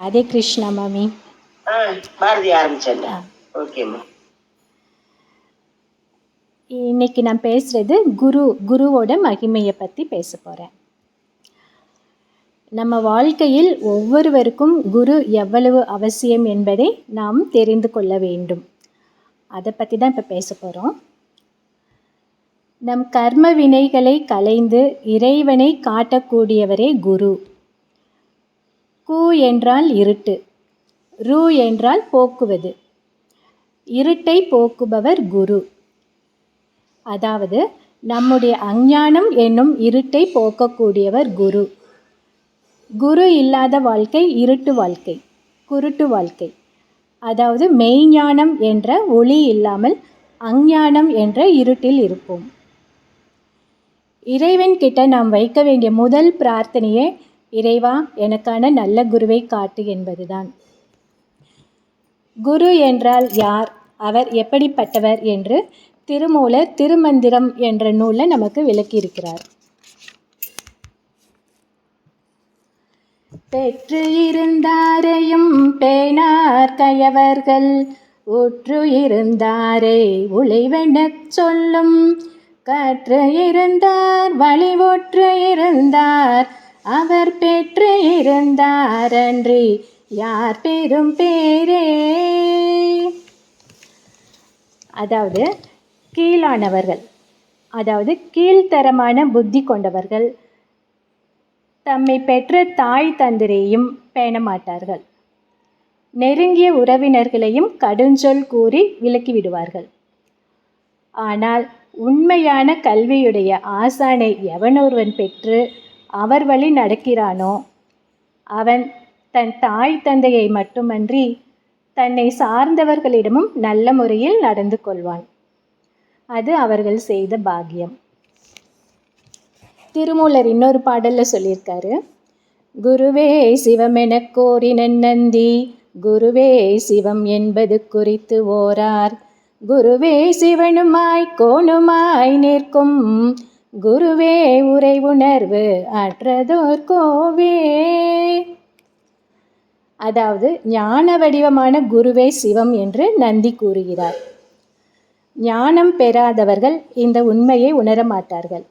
அதே கிருஷ்ணா மாமி. பாரதி ஆரம்பிச்சேன்டா ஓகேம்மா இன்னைக்கு நான் பேசுகிறது குரு குருவோட மகிமையை பற்றி பேச போகிறேன் நம்ம வாழ்க்கையில் ஒவ்வொருவருக்கும் குரு எவ்வளவு அவசியம் என்பதை நாம் தெரிந்து கொள்ள வேண்டும். அதை பற்றி தான் இப்போ பேச போகிறோம் நம் கர்ம வினைகளை களைந்து இறைவனை காட்டக்கூடியவரே குரு. கு என்றால் இருட்டு. ரு என்றால் போக்குவது. இருட்டை போக்குபவர் குரு. அதாவது நம்முடைய அஞ்ஞானம் என்னும் இருட்டை போக்கக்கூடியவர் குரு. குரு இல்லாத வாழ்க்கை இருட்டு வாழ்க்கை குருட்டு வாழ்க்கை. அதாவது மெய்ஞானம் என்ற ஒளி இல்லாமல் அஞ்ஞானம் என்ற இருட்டில் இருப்போம். இறைவன் கிட்ட நாம் வைக்க வேண்டிய முதல் பிரார்த்தனையே இறைவா எனக்கான நல்ல குருவை காட்டு என்பதுதான். குரு என்றால் யார்? அவர் எப்படிப்பட்டவர் என்று திருமூலர் திருமந்திரம் என்ற நூலில் நமக்கு விளக்கியிருக்கிறார். பெற்று இருந்தாரையும் பேனார் கயவர்கள் உற்று இருந்தாரே உழைவெனச் சொல்லும். கற்று இருந்தார் வழி ஒற்று இருந்தார் அவர் பெற்று இருந்தார் அன்றி யார் பெரும் பேரே? அதாவது கீழானவர்கள் அதாவது கீழ்த்தரமான புத்தி கொண்டவர்கள் தம்மை பெற்ற தாய் தந்திரையும் பேணமாட்டார்கள். நெருங்கிய உறவினர்களையும் கடுஞ்சொல் கூறி விலக்கி விடுவார்கள் ஆனால் உண்மையான கல்வியுடைய ஆசானை எவனொருவன் பெற்று அவர் வழி நடக்கிறானோ? அவன் தன் தாய் தந்தையை மட்டுமன்றி தன்னை சார்ந்தவர்களிடமும் நல்ல முறையில் நடந்து கொள்வான். அது அவர்கள் செய்த பாக்கியம். திருமூலர் இன்னொரு பாடலில் சொல்லியிருக்காரு குருவே சிவமெனக் கோரினன் நந்தி குருவே சிவம் என்பது குறித்து ஓரார். குருவே சிவனுமாய் கோணுமாய் நிற்கும் குருவே உரை உணர்வு அற்றதோர் கோவே. அதாவது ஞான வடிவமான குருவே சிவம் என்று நந்தி கூறுகிறார். ஞானம் பெறாதவர்கள் இந்த உண்மையை உணர மாட்டார்கள்.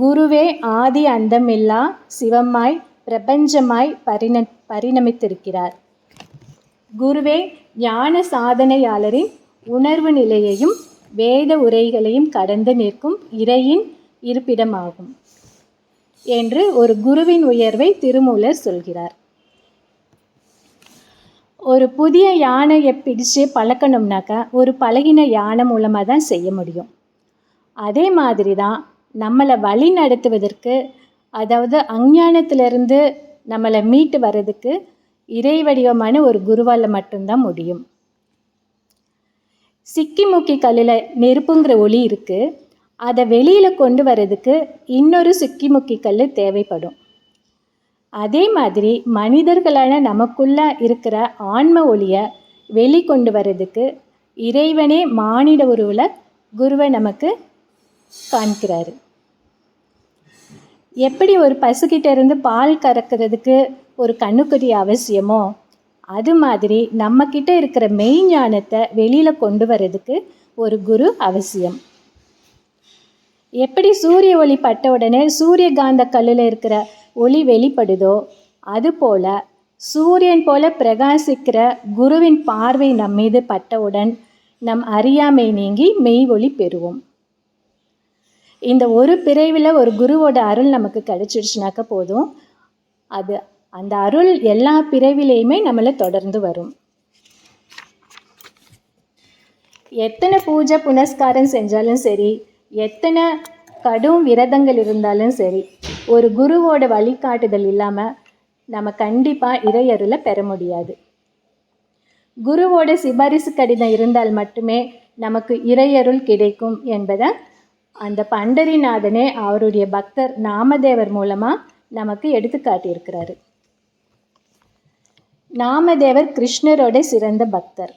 குருவே ஆதி அந்தமில்லா சிவமாய் பிரபஞ்சமாய் பரிண பரிணமித்திருக்கிறார். குருவே ஞான சாதனையாளரின் உணர்வு நிலையையும் வேத உரைகளையும் கடந்து நிற்கும் இறையின் இருப்பிடமாகும் என்று ஒரு குருவின் உயர்வை திருமூலர் சொல்கிறார். ஒரு புதிய யானையை பிடிச்சு பழக்கணும்னாக்கா ஒரு பழகின யானை மூலமாக தான் செய்ய முடியும். அதே மாதிரி தான் நம்மளை வழி நடத்துவதற்கு அதாவது அஞ்ஞானத்திலிருந்து நம்மளை மீட்டு வர்றதுக்கு இறை வடிவமான ஒரு குருவால் மட்டும்தான் முடியும். சிக்கி முக்கி கல்லில் நெருப்புங்கிற ஒளி இருக்குது அதை வெளியில் கொண்டு வர்றதுக்கு இன்னொரு சிக்கி முக்கி கல் தேவைப்படும். அதே மாதிரி மனிதர்களான நமக்குள்ள இருக்கிற ஆன்ம ஒளியை வெளிக்கொண்டு வர்றதுக்கு இறைவனே மானிட உருவில் குருவை நமக்கு காண்கிறாரு. எப்படி ஒரு பசுக்கிட்ட இருந்து பால் கறக்கிறதுக்கு ஒரு கண்ணுக்குட்டி அவசியமோ அது மாதிரி நம்மக்கிட்ட இருக்கிற மெய்ஞானத்தை வெளியில் கொண்டு வர்றதுக்கு ஒரு குரு அவசியம். எப்படி சூரிய ஒளி பட்ட உடனே சூரியகாந்த கல்லில் இருக்கிற ஒளி வெளிப்படுதோ அதுபோல் சூரியன் போல பிரகாசிக்கிற குருவின் பார்வை நம் மீது பட்டவுடன் நம் அறியாமை நீங்கி மெய் ஒளி பெறுவோம். இந்த ஒரு பிறவியில் ஒரு குருவோட அருள் நமக்கு கிடைச்சிருச்சுனாக்க போதும். அது அந்த அருள் எல்லா பிறவிலையுமே நம்மளை தொடர்ந்து வரும். எத்தனை பூஜை புனஸ்காரம் செஞ்சாலும் சரி எத்தனை கடும் விரதங்கள் இருந்தாலும் சரி ஒரு குருவோட வழிகாட்டுதல் இல்லாமல் நம்ம கண்டிப்பாக இறையருளை பெற முடியாது. குருவோட சிபாரிசு கடிதம் இருந்தால் மட்டுமே நமக்கு இறையருள் கிடைக்கும் என்பதை அந்த பண்டரிநாதனே அவருடைய பக்தர் நாமதேவர் மூலமாக நமக்கு எடுத்து காட்டியிருக்கிறாரு. நாமதேவர் கிருஷ்ணரோட சிறந்த பக்தர்.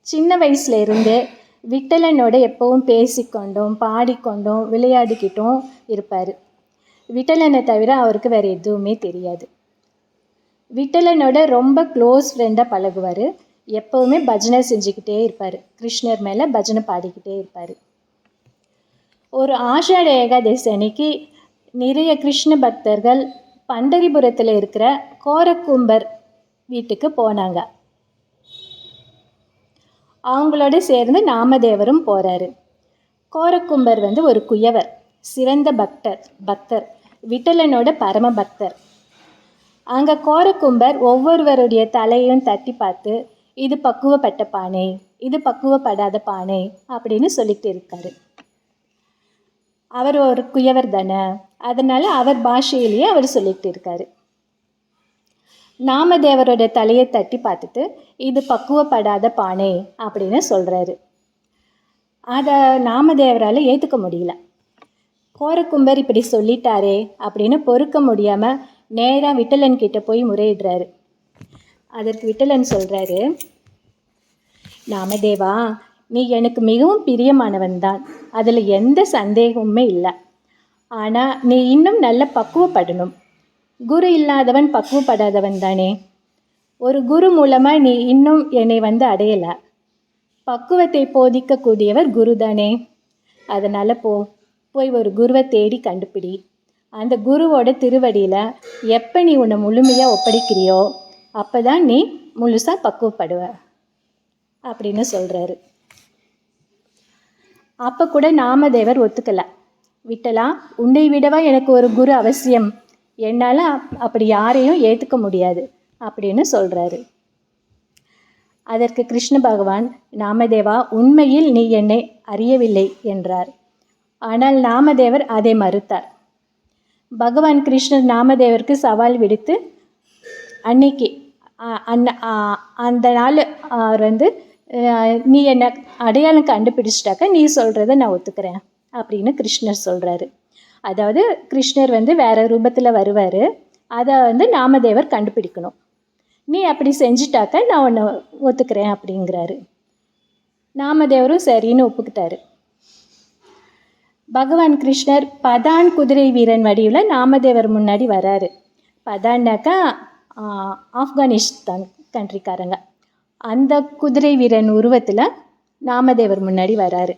சின்ன வயசுல இருந்தே விட்டலனோட எப்பவும் பேசிக்கொண்டும் பாடிக்கொண்டும் விளையாடிக்கிட்டும் இருப்பார். விட்டலனை தவிர அவருக்கு வேறு எதுவுமே தெரியாது. விட்டலனோட ரொம்ப க்ளோஸ் ஃப்ரெண்டாக பழகுவார். எப்போவுமே பஜனை செஞ்சுக்கிட்டே இருப்பார். கிருஷ்ணர் மேலே பஜனை பாடிக்கிட்டே இருப்பார். ஒரு ஆஷாட ஏகாதசி அன்னைக்கு நிறைய கிருஷ்ண பக்தர்கள் பண்டரிபுரத்தில் இருக்கிற கோரக்கும்பர் வீட்டுக்கு போனாங்க. அவங்களோட சேர்ந்து நாமதேவரும் போகிறாரு கோரக்கும்பர் வந்து ஒரு குயவர் சிறந்த பக்தர் பக்தர் விட்டலனோட பரம பக்தர். அங்கே கோரக்கும்பர் ஒவ்வொருவருடைய தலையும் தட்டி பார்த்து இது பக்குவப்பட்ட பானை இது பக்குவப்படாத பானை அப்படின்னு சொல்லிட்டு இருக்காரு. அவர் ஒரு குயவர் தானே அதனால் அவர் பாஷையிலேயே அவர் சொல்லிட்டு இருக்காரு. நாமதேவரோட தலையை தட்டி பார்த்துட்டு இது பக்குவப்படாத பானை அப்படின்னு சொல்கிறாரு அதை நாமதேவரால் ஏற்றுக்க முடியல. கோரக்கும்பர் இப்படி சொல்லிட்டாரே அப்படின்னு பொறுக்க முடியாமல் நேராக விட்டலன் கிட்ட போய் முறையிடுறாரு. அதற்கு விட்டலன் சொல்கிறாரு நாமதேவா நீ எனக்கு மிகவும் பிரியமானவன் தான். அதில் எந்த சந்தேகமுமே இல்லை. ஆனால் நீ இன்னும் நல்ல பக்குவப்படணும். குரு இல்லாதவன் பக்குவப்படாதவன் தானே. ஒரு குரு மூலமாக நீ இன்னும் என்னை வந்து அடையலை. பக்குவத்தை போதிக்கக்கூடியவர் குரு தானே. அதனால் போ போய் ஒரு குருவை தேடி கண்டுபிடி. அந்த குருவோட திருவடியில் எப்போ நீ உன்னை முழுமையாக ஒப்படைக்கிறியோ அப்போ தான் நீ முழுசாக பக்குவப்படுவ. அப்படின்னு சொல்கிறாரு அப்போ கூட நாமதேவர் ஒத்துக்கலை. விட்டலா உன்னை விடவா எனக்கு ஒரு குரு அவசியம். என்னால் அப்படி யாரையும் ஏற்றுக்க முடியாது அப்படின்னு சொல்கிறாரு அதற்கு கிருஷ்ண பகவான் நாமதேவா உண்மையில் நீ என்னை அறியவில்லை என்றார். ஆனால் நாமதேவர் அதை மறுத்தார். பகவான் கிருஷ்ணர் நாமதேவருக்கு சவால் விடுத்து அன்னைக்கு அ- அன்ன அந்த நாள் அவர் வந்து நீ என்னை அடையாளம் கண்டுபிடிச்சிட்டாக்க நீ சொல்கிறத நான் ஒத்துக்கிறேன் அப்படின்னு கிருஷ்ணர் சொல்கிறாரு அதாவது கிருஷ்ணர் வந்து வேறு ரூபத்தில் வருவார். அதை வந்து நாமதேவர் கண்டுபிடிக்கணும். நீ அப்படி செஞ்சிட்டாக்க நான் உன்னை ஒத்துக்கிறேன் அப்படிங்கிறாரு. நாமதேவரும் சரின்னு ஒப்புக்கிட்டாரு. பகவான் கிருஷ்ணர் பதான் குதிரை வீரன் வடிவில் நாமதேவர் முன்னாடி வராரு. பதான்னாக்கா ஆப்கானிஸ்தான் கண்ட்ரிக்காரங்க அந்த குதிரை வீரன் உருவத்தில் நாமதேவர் முன்னாடி வராரு.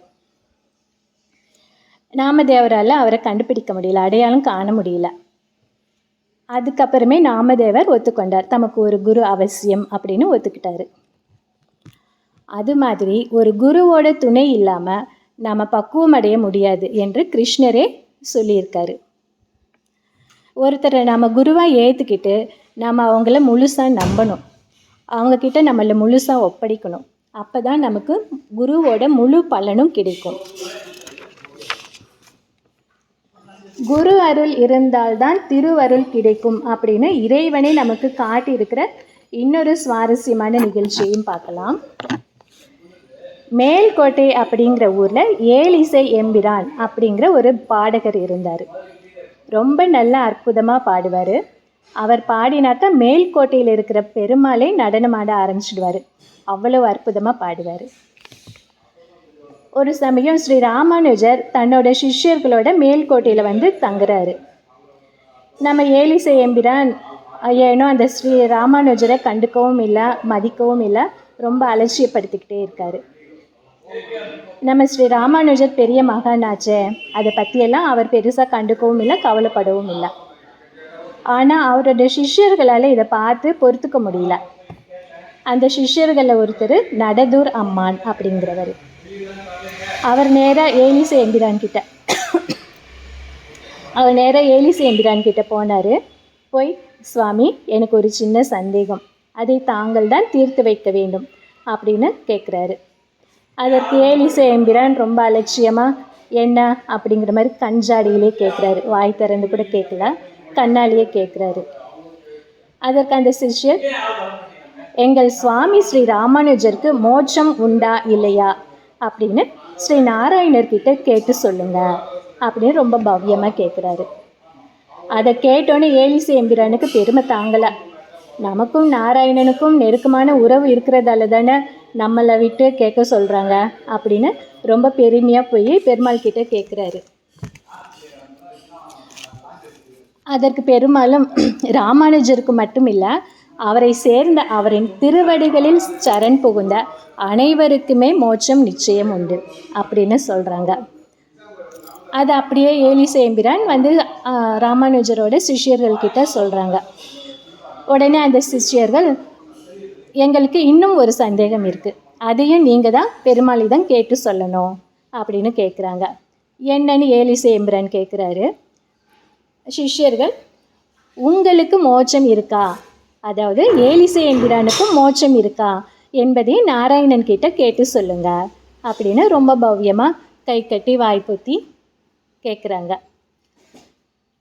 நாமதேவரால் அவரை கண்டுபிடிக்க முடியல அடையாளம் காண முடியல. அதுக்கப்புறமே நாமதேவர் ஒத்துக்கொண்டார். தமக்கு ஒரு குரு அவசியம் அப்படின்னு ஒத்துக்கிட்டாரு. அது மாதிரி ஒரு குருவோட துணை இல்லாமல் நாம் பக்குவம் அடைய முடியாது என்று கிருஷ்ணரே சொல்லியிருக்காரு. ஒருத்தரை நம்ம குருவாக ஏற்றுக்கிட்டு நம்ம அவங்கள முழுசாக நம்பணும். அவங்கக்கிட்ட நம்மளை முழுசாக ஒப்படைக்கணும். அப்போ தான் நமக்கு குருவோட முழு பலனும் கிடைக்கும். குரு அருள் இருந்தால்தான் திருவருள் கிடைக்கும் அப்படின்னு இறைவனை நமக்கு காட்டியிருக்கிற இன்னொரு சுவாரஸ்யமான நிகழ்ச்சியையும் பார்க்கலாம். மேல்கோட்டை அப்படிங்கிற ஊரில் ஏலிசை எம்பிரான் அப்படிங்கிற ஒரு பாடகர் இருந்தார். ரொம்ப நல்ல அற்புதமாக பாடுவார். அவர் பாடினாக்கா மேல்கோட்டையில் இருக்கிற பெருமாளே நடனமாட ஆரம்பிச்சிடுவார். அவ்வளோ அற்புதமாக பாடுவார். ஒரு சமயம் ஸ்ரீ ராமானுஜர் தன்னோட சிஷ்யர்களோட மேல்கோட்டையில் வந்து தங்குறாரு. நம்ம ஏலிசை எம்பிரான் ஏனோ அந்த ஸ்ரீ ராமானுஜரை கண்டுக்கவும் இல்லை மதிக்கவும் இல்லை ரொம்ப அலட்சியப்படுத்திக்கிட்டே இருக்காரு. நம்ம ஸ்ரீ ராமானுஜர் பெரிய மகானாச்சே அதை பற்றியெல்லாம் அவர் பெருசாக கண்டுக்கவும் இல்லை கவலைப்படவும் இல்லை. ஆனால் அவரோட சிஷ்யர்களால் இதை பார்த்து பொறுத்துக்க முடியல. அந்த சிஷ்யர்களில் ஒருத்தர் நடதூர் அம்மான் அப்படிங்கிறவர். அவர் நேராக ஏலிசை எம்பிரான் கிட்ட. அவர் நேராக ஏலிசை எம்பிரான் கிட்ட போனார். போய் சுவாமி எனக்கு ஒரு சின்ன சந்தேகம். அதை தாங்கள் தான் தீர்த்து வைக்க வேண்டும் அப்படின்னு கேட்குறாரு அதற்கு ஏலிசை எம்பிரான் ரொம்ப அலட்சியமாக என்ன? அப்படிங்கிற மாதிரி கஞ்சாடியிலே கேட்குறாரு வாய் திறந்து கூட கேட்கல கண்ணாலேயே கேட்குறாரு அதற்கு அந்த சிஷ்யர் எங்கள் சுவாமி ஸ்ரீ ராமானுஜருக்கு மோட்சம் உண்டா இல்லையா? அப்படின்னு ஸ்ரீ நாராயணர்கிட்ட கேட்டு சொல்லுங்க அப்படின்னு ரொம்ப பவ்யமாக கேட்குறாரு அதை கேட்டோன்னே ஏலிசி எம்பிரானுக்கு பெருமை தாங்கலை. நமக்கும் நாராயணனுக்கும் நெருக்கமான உறவு இருக்கிறதால தானே நம்மளை விட்டு கேட்க சொல்கிறாங்க அப்படின்னு ரொம்ப பெருமையாக போய் பெருமாள் கிட்ட கேட்குறாரு அதற்கு பெருமாளும் ராமானுஜருக்கு மட்டும் இல்லை அவரை சேர்ந்த அவரின் திருவடிகளில் சரண் புகுந்த அனைவருக்குமே மோட்சம் நிச்சயம் உண்டு அப்படின்னு சொல்கிறாங்க அது அப்படியே ஏலிசேம்பிரான் வந்து ராமானுஜரோட சிஷ்யர்கள் கிட்ட சொல்கிறாங்க உடனே அந்த சிஷ்யர்கள் எங்களுக்கு இன்னும் ஒரு சந்தேகம் இருக்குது அதையும் நீங்கள் தான் பெருமாளிடம் கேட்டு சொல்லணும் அப்படின்னு கேட்குறாங்க என்னன்னு ஏலிசேம்பிரான் கேட்குறாரு சிஷ்யர்கள் உங்களுக்கு மோட்சம் இருக்கா? அதாவது ஏலிசை என்கிறானுக்கும் மோட்சம் இருக்கா என்பதை நாராயணன் கிட்ட கேட்டு சொல்லுங்க அப்படின்னு ரொம்ப பவ்யமாக கை கட்டி வாய்ப்புத்தி கேட்குறாங்க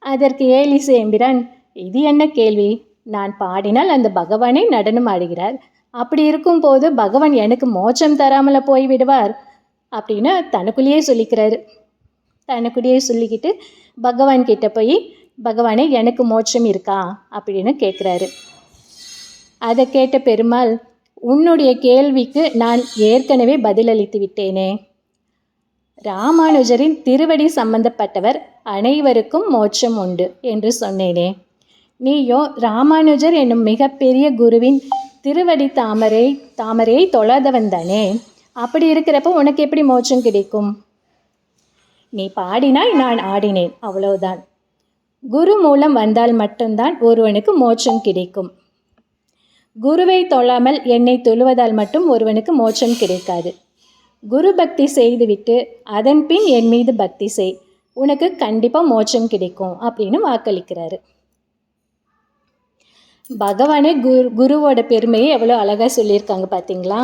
அதற்கு ஏலிசை எம்பிரான் இது என்ன கேள்வி? நான் பாடினால் அந்த பகவானே நடனம் ஆடுகிறார். அப்படி இருக்கும்போது பகவான் எனக்கு மோட்சம் தராமல் போய் விடுவார்? அப்படின்னு தனக்குள்ளேயே சொல்லிக்கிறாரு. தனக்குள்ளேயே சொல்லிக்கிட்டு பகவான் கிட்ட போய் பகவானே எனக்கு மோட்சம் இருக்கா? அப்படின்னு கேட்குறாரு அதை கேட்ட பெருமாள் உன்னுடைய கேள்விக்கு நான் ஏற்கனவே பதிலளித்து விட்டேனே. ராமானுஜரின் திருவடி சம்பந்தப்பட்டவர் அனைவருக்கும் மோட்சம் உண்டு என்று சொன்னேனே. நீயோ ராமானுஜர் என்னும் மிகப்பெரிய குருவின் திருவடி தாமரை தாமரையை தொழாதவன் தானே. அப்படி இருக்கிறப்ப உனக்கு எப்படி மோட்சம் கிடைக்கும்? நீ பாடினாய் நான் ஆடினேன் அவ்வளவுதான். குரு மூலம் வந்தால் மட்டும்தான் ஒருவனுக்கு மோட்சம் கிடைக்கும். குருவை தொழாமல் என்னை தொழுவதால் மட்டும் ஒருவனுக்கு மோட்சம் கிடைக்காது. குரு பக்தி செய்துவிட்டு அதன் பின் என் மீது பக்தி செய். உனக்கு கண்டிப்பாக மோட்சம் கிடைக்கும் அப்படின்னு வாக்களிக்கிறாரு. பகவானே குரு குருவோட பெருமையை எவ்வளோ அழகாக சொல்லியிருக்காங்க பார்த்தீங்களா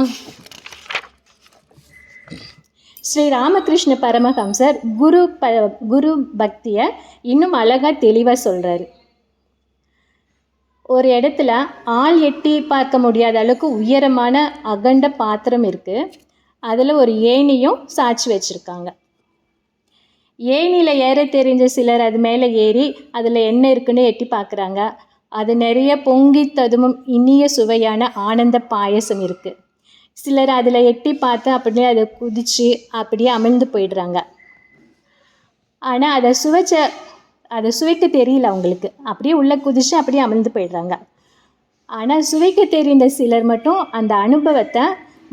ஸ்ரீ ராமகிருஷ்ண பரமஹம்சர் குரு ப குரு பக்தியை இன்னும் அழகாக தெளிவாக சொல்கிறாரு ஒரு இடத்துல ஆள் எட்டி பார்க்க முடியாத அளவுக்கு உயரமான அகண்ட பாத்திரம் இருக்குது அதில் ஒரு ஏணியும் சாட்சி வச்சுருக்காங்க. ஏணியில் ஏற தெரிஞ்ச சிலர் அது மேலே ஏறி அதில் என்ன இருக்குன்னு எட்டி பார்க்குறாங்க. அது நிறைய பொங்கி ததுமும் இனிய சுவையான ஆனந்த பாயசம் இருக்குது சிலர் அதில் எட்டி பார்த்து அப்படியே அதை குதித்து அப்படியே அமிழ்ந்து போயிடுறாங்க. ஆனால் அதை சுவைச்ச அதை சுவைக்க தெரியல அவங்களுக்கு. அப்படியே உள்ளே குதிச்சு அப்படியே அமிழ்ந்து போயிடுறாங்க. ஆனால் சுவைக்க தெரிந்த சிலர் மட்டும் அந்த அனுபவத்தை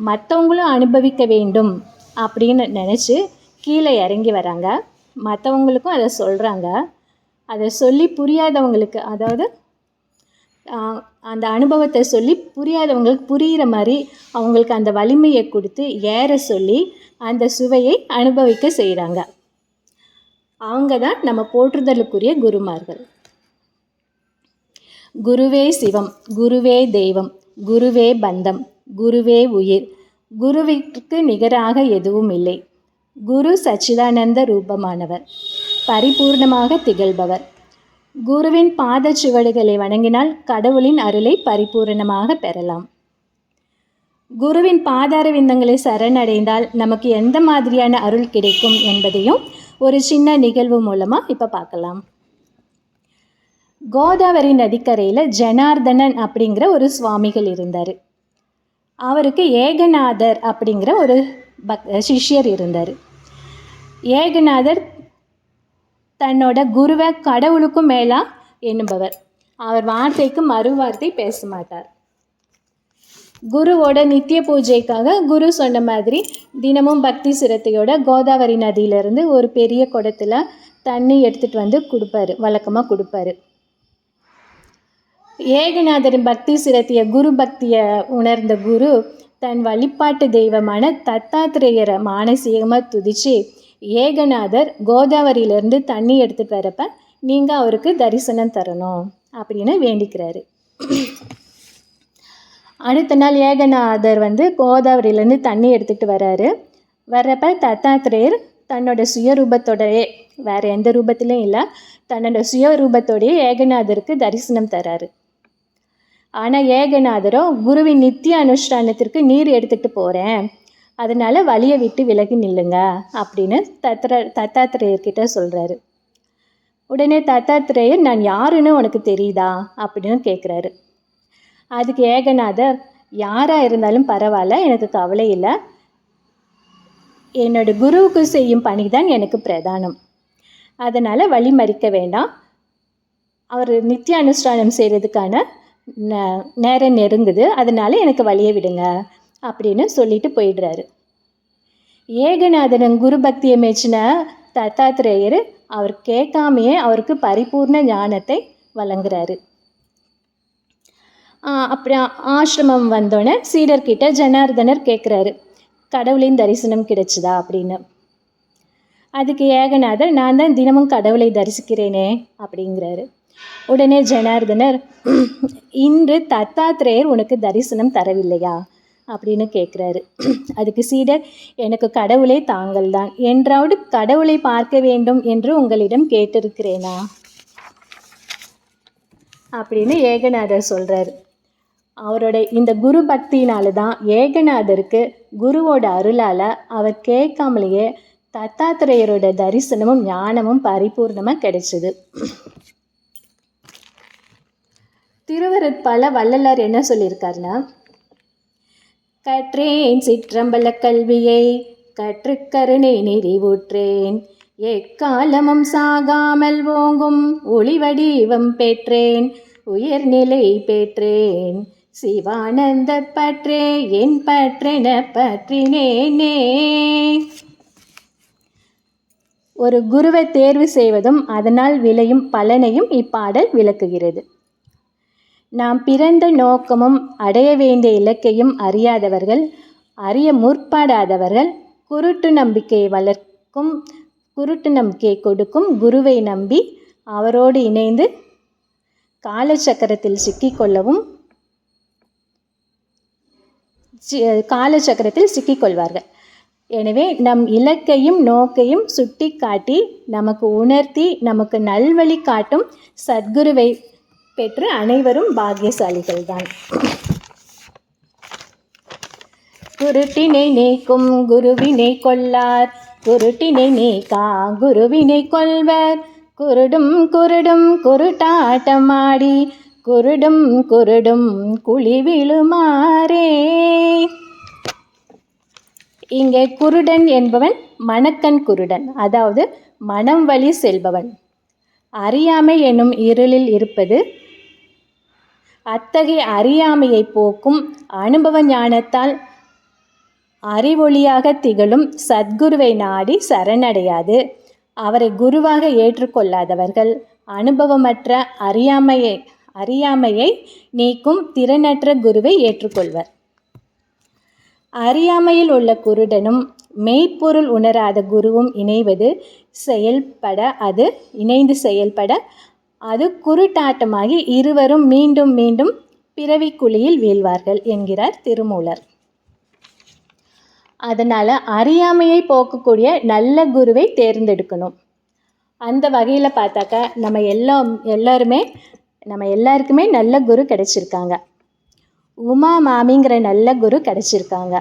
மற்றவங்களும் அனுபவிக்க வேண்டும் அப்படின்னு நினச்சி கீழே இறங்கி வராங்க. மற்றவங்களுக்கும் அதை சொல்கிறாங்க அதை சொல்லி புரியாதவங்களுக்கு அதாவது அந்த அனுபவத்தை சொல்லி புரியாதவங்களுக்கு புரிகிற மாதிரி அவங்களுக்கு அந்த வலிமையை கொடுத்து ஏற சொல்லி அந்த சுவையை அனுபவிக்க செய்கிறாங்க அவங்க தான் நம்ம போற்றுதலுக்குரிய குருமார்கள். குருவே சிவம் குருவே தெய்வம் குருவே பந்தம் குருவே உயிர் குருவிற்கு நிகராக எதுவும் இல்லை. குரு சச்சிதானந்த ரூபமானவர் பரிபூர்ணமாக திகழ்பவர். குருவின் பாத சுவடுகளை வணங்கினால் கடவுளின் அருளை பரிபூரணமாக பெறலாம். குருவின் பாதார விந்தங்களை சரணடைந்தால் நமக்கு எந்த மாதிரியான அருள் கிடைக்கும் என்பதையும் ஒரு சின்ன நிகழ்வு மூலமாக இப்போ பார்க்கலாம். கோதாவரி நதிக்கரையில் ஜனார்தனன் அப்படிங்கிற ஒரு சுவாமிகள் இருந்தார். அவருக்கு ஏகநாதர் அப்படிங்கிற ஒரு பக் சிஷ்யர் இருந்தார். ஏகநாதர் தன்னோட குருவை கடவுளுக்கும் மேலாக எண்ணுபவர். அவர் வார்த்தைக்கு மறுவார்த்தை பேச மாட்டார். குருவோட நித்திய பூஜைக்காக குரு சொன்ன மாதிரி தினமும் பக்தி சிரத்தையோட கோதாவரி நதியிலேருந்து ஒரு பெரிய குடத்தில் தண்ணி எடுத்துகிட்டு வந்து கொடுப்பாரு வழக்கமாக கொடுப்பாரு. ஏகநாதரின் பக்தி சிரத்திய குரு பக்தியை உணர்ந்த குரு தன் வழிபாட்டு தெய்வமான தத்தாத்திரேயரை மானசீகமாக துதிச்சு ஏகநாதர் கோதாவரியிலேருந்து தண்ணி எடுத்துகிட்டு வரப்ப நீங்கள் அவருக்கு தரிசனம் தரணும் அப்படின்னு வேண்டிக்கிறாரு. அடுத்த நாள் ஏகநாதர் வந்து கோதாவரியிலேருந்து தண்ணி எடுத்துகிட்டு வராரு. வர்றப்ப தத்தாத்திரேயர் தன்னோட சுயரூபத்தோடையே வேறு எந்த ரூபத்திலையும் இல்லை தன்னோட சுயரூபத்தோடையே ஏகநாதருக்கு தரிசனம் தராரு. ஆனால் ஏகநாதரோ குருவின் நித்திய அனுஷ்டானத்திற்கு நீர் எடுத்துகிட்டு போகிறேன் அதனால் வழியை விட்டு விலகி நில்லுங்க அப்படின்னு தத்ர தத்தாத்திரேயர்கிட்ட சொல்கிறாரு உடனே தத்தாத்திரேயர் நான் யாருன்னு உனக்கு தெரியுதா? அப்படின்னு கேட்குறாரு அதுக்கு ஏகநாதர் யாராக இருந்தாலும் பரவாயில்ல எனக்கு கவலை இல்லை. என்னோட குருவுக்கு செய்யும் பணி தான் எனக்கு பிரதானம். அதனால் வழி மறிக்க வேண்டாம். அவர் நித்திய அனுஷ்டானம் செய்கிறதுக்கான நே- நேரம் நெருங்குது. அதனால் எனக்கு வழியை விடுங்க அப்படின்னு சொல்லிட்டு போயிடுறாரு. ஏகநாதனன் குரு பக்தியை மெச்சின தத்தாத்திரேயர் அவர் கேட்காமையே அவருக்கு பரிபூர்ண ஞானத்தை வழங்குறாரு. அப்புறம் ஆசிரமம் வந்தோடனே சீடர்கிட்ட ஜனார்தனர் கேட்குறாரு கடவுளின் தரிசனம் கிடைச்சதா அப்படின்னு. அதுக்கு ஏகநாதர் நான் தான் தினமும் கடவுளை தரிசிக்கிறேனே அப்படிங்கிறாரு. உடனே ஜனார்தனர் இன்று தத்தாத்திரேயர் உனக்கு தரிசனம் தரவில்லையா? அப்படின்னு கேட்குறாரு அதுக்கு சீடர் எனக்கு கடவுளே தாங்கள் தான். என்றாவது கடவுளை பார்க்க வேண்டும் என்று உங்களிடம் கேட்டிருக்கிறேனா? அப்படின்னு ஏகநாதர் சொல்கிறாரு அவரோட இந்த குரு பக்தியினால தான் ஏகநாதருக்கு குருவோட அருளால் அவர் கேட்காமலேயே தத்தாத்திரேயரோட தரிசனமும் ஞானமும் பரிபூர்ணமாக கிடைச்சிது. திருவருட்பால வள்ளலார் என்ன சொல்லியிருக்காருன்னா கற்றேன் சிற்றம்பல கல்வியை கற்றுக்கருணை நெறிவுற்றேன். எக்காலமும் சாகாமல் ஓங்கும் ஒளிவடிவம் பெற்றேன். உயர்நிலை பெற்றேன். சிவானந்த பற்றே என் பற்றென பற்றினேனே. ஒரு குருவை தேர்வு செய்வதும் அதனால் விளையும் பலனையும் இப்பாடல் விளக்குகிறது. நாம் பிறந்த நோக்கமும் அடைய வேண்டிய இலக்கையும் அறியாதவர்கள் அறிய முற்படாதவர்கள் குருட்டு நம்பிக்கையை வளர்க்கும் குருட்டு நம்பிக்கையை கொடுக்கும் குருவை நம்பி அவரோடு இணைந்து காலச்சக்கரத்தில் சிக்கிக்கொள்ளவும் காலச்சக்கரத்தில் சிக்கிக்கொள்வார்கள். எனவே நம் இலக்கையும் நோக்கையும் சுட்டி காட்டி நமக்கு உணர்த்தி நமக்கு நல்வழி காட்டும் சத்குருவை பெற்று அனைவரும் பாக்கியசாலிகள்தான். குருட்டினை நீக்கும் குருவினை கொள்ளார் குருட்டினை நீக்கா குருவினை கொள்வர் குருடும் குருடும் குருட்டாட்டமாடி. குருடும் குருடும் குழி விழுமாறே. இங்கே குருடன் என்பவன் மணக்கண் குருடன் அதாவது மனம் வழி செல்பவன். அறியாமை என்னும் இருளில் இருப்பது அத்தகைய அறியாமையை போக்கும் அனுபவ ஞானத்தால் அறிவொளியாக திகழும் சத்குருவை நாடி சரணடையாது. அவரை குருவாக ஏற்றுக்கொள்ளாதவர்கள் அனுபவமற்ற அறியாமையை அறியாமையை நீக்கும் திறனற்ற குருவை ஏற்றுக்கொள்வர். அறியாமையில் உள்ள குருடனும் மெய்ப்பொருள் உணராத குருவும் இணைவது செயல்பட அது இணைந்து செயல்பட அது குருட்டாட்டமாகி இருவரும் மீண்டும் மீண்டும் பிறவி குழியில் வீழ்வார்கள் என்கிறார் திருமூலர். அதனால் அறியாமையை போக்கக்கூடிய நல்ல குருவை தேர்ந்தெடுக்கணும். அந்த வகையில் பார்த்தாக்கா நம்ம எல்லாம் எல்லாருமே நம்ம எல்லாருக்குமே நல்ல குரு கிடைச்சிருக்காங்க. உமா மாமிங்கிற நல்ல குரு கிடைச்சிருக்காங்க.